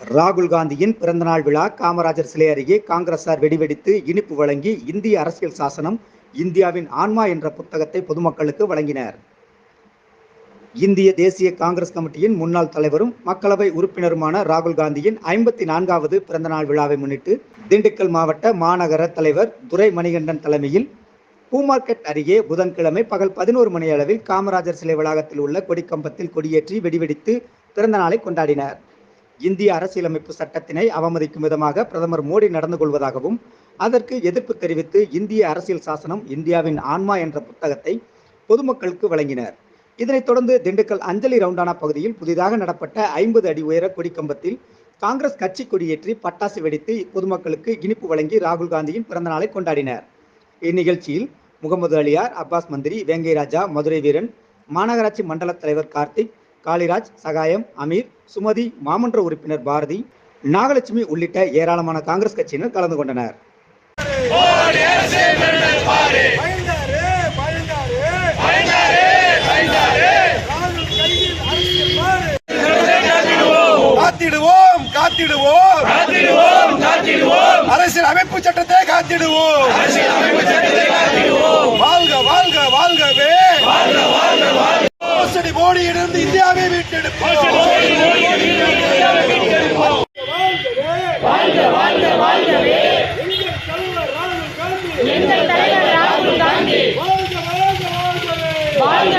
ராகுல் காந்தியின் பிறந்தநாள் விழா காமராஜர் சிலை அருகே காங்கிரசார் வெடிவெடித்து இனிப்பு வழங்கி இந்திய அரசியல் சாசனம் இந்தியாவின் ஆன்மா என்ற புத்தகத்தை பொதுமக்களுக்கு வழங்கினர். இந்திய தேசிய காங்கிரஸ் கமிட்டியின் முன்னாள் தலைவரும் மக்களவை உறுப்பினருமான ராகுல் காந்தியின் ஐம்பத்தி நான்காவது பிறந்தநாள் விழாவை முன்னிட்டு திண்டுக்கல் மாவட்ட மாநகர தலைவர் துரை மணிகண்டன் தலைமையில் பூமார்க்கெட் அருகே புதன்கிழமை பகல் பதினோரு மணி அளவில் காமராஜர் சிலை வளாகத்தில் உள்ள கொடிக்கம்பத்தில் கொடியேற்றி வெடிவெடித்து பிறந்தநாளை கொண்டாடினார் கொண்டாடினர். இந்திய அரசியலமைப்பு சட்டத்தினை அவமதிக்கும் விதமாக பிரதமர் மோடி நடந்து கொள்வதாகவும் அதற்கு எதிர்ப்பு தெரிவித்து இந்திய அரசியல் சாசனம் இந்தியாவின் ஆன்மா என்ற புத்தகத்தை பொதுமக்களுக்கு வழங்கினர். இதனைத் தொடர்ந்து திண்டுக்கல் அஞ்சலி ரவுண்டானா பகுதியில் புதிதாக நடப்பட்ட ஐம்பது அடி உயர கொடிக்கம்பத்தில் காங்கிரஸ் கட்சி கொடியேற்றி பட்டாசு வெடித்து பொதுமக்களுக்கு இனிப்பு வழங்கி ராகுல் காந்தியின் பிறந்தநாளை கொண்டாடினர். இந்நிகழ்ச்சியில் முகமது அலியார் அப்பாஸ் மந்திரி வேங்கை ராஜா மதுரை வீரன் மாநகராட்சி மண்டல தலைவர் கார்த்திக் காளிராஜ் சகாயம் அமீர் சுமதி மாமன்ற உறுப்பினர் பாரதி நாகலட்சுமி உள்ளிட்ட ஏராளமான காங்கிரஸ் கட்சியினர் கலந்து கொண்டனர். பயந்தாரு பயந்தாரு. ராகுல் கையில் அரசியல் பாரு. காத்திடுவோம். காத்திடுவோம் அரசியல் அமைப்பு சட்டத்தை மோடியிலிருந்து இந்தியாவை மீட்டெடுப்போம் வாழ்க வாழ்க வாழ்கவே எங்கள் தலைவர் ராகுல் காந்தி வாழ்க வாழ்க வாழ்கவே வாழ்க